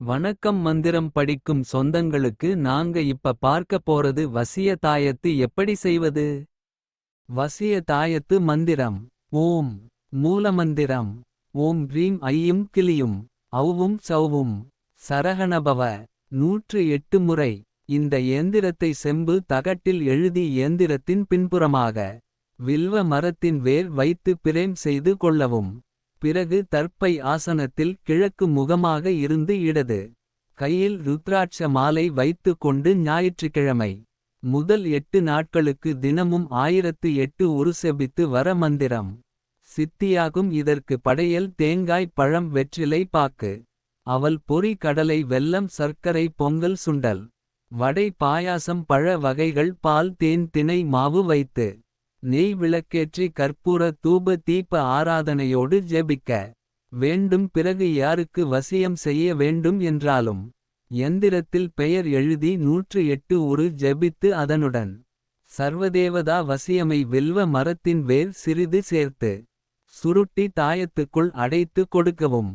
வணக்கம் மந்திரம் படிக்கும் சொந்தங்களுக்கு நாங்க இப்ப பார்க்க போறது வசிய தாயத்து எப்படி செய்வது. வசிய தாயத்து மந்திரம். ஓம். மூலமந்திரம். ஓம் ரீம் ஐயும் கிளியும். அவ்வும் சவ்வும். சரஹணபவ நூற்று எட்டு முறை. இந்த இயந்திரத்தை செம்பு தகட்டில் எழுதி இயந்திரத்தின் பின்புறமாக. வில்வ மரத்தின் வேர் வைத்து பிரேம் செய்து கொள்ளவும். பிறகு தர்ப்பை ஆசனத்தில் கிழக்கு முகமாக இருந்து இடது. கையில் ருத்ராட்ச மாலை வைத்து கொண்டு ஞாயிற்றுக்கிழமை. முதல் எட்டு நாட்களுக்கு தினமும் ஆயிரத்து எட்டு ஒரு செபித்து வர மந்திரம். சித்தியாகும் இதற்கு படையல் தேங்காய் பழம் வெற்றிலை பாக்கு. அவல் பொரி கடலை வெல்லம் சர்க்கரை பொங்கல் சுண்டல். வடை பாயாசம் பழ வகைகள் பால் தேன் தினை மாவு வைத்து. நெய் விளக்கேற்றி கற்பூர தூப தீப ஆராதனையோடு ஜெபிக்க. வேண்டும் பிறகு யாருக்கு வசியம் செய்ய வேண்டும் என்றாலும். யந்திரத்தில் பெயர் எழுதி நூற்று எட்டு ஒரு ஜெபித்து அதனுடன். சர்வதேவதா வசியமை வில்வ மரத்தின் வேர் சிறிது சேர்த்து. சுருட்டி தாயத்துக்குள் அடைத்து கொடுக்கவும்.